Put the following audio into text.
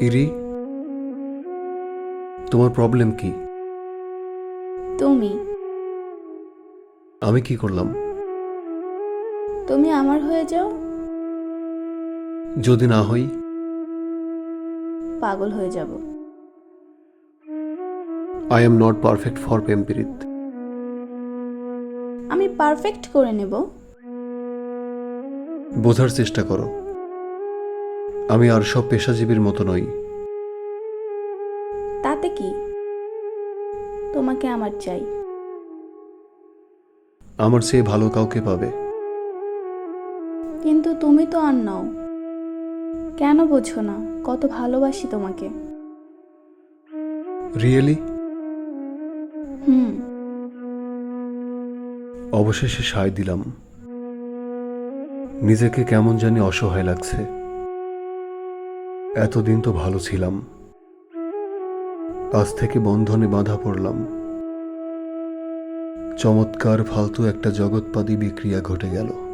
ইরি তোমার প্রবলেম কি? তুমি? আমি কি করলাম? তুমি আমার হয়ে যাও। যদি না হই? পাগল হয়ে যাব। I am not perfect for প্রেমপিরিত আমি পারফেক্ট করে নেব। বোঝার চেষ্টা করো। আমি আর সব পেশাজীবীর মতো নই। তাতে কি? তোমাকে আমার চাই। আমার চেয়ে ভালো কাউকে পাবে। কিন্তু তুমি তো আর নও। কেন বোঝো না কত ভালোবাসি তোমাকে। Really hmm. অবশেষে সায় দিলাম। নিজেকে কেমন জানি অসহায় লাগছে। এতদিন তো ভালো ছিলাম। আজ থেকে বন্ধনে বাঁধা পড়লাম। চমৎকার ফালতু একটা জগৎপাদী বিক্রিয়া ঘটে গেল।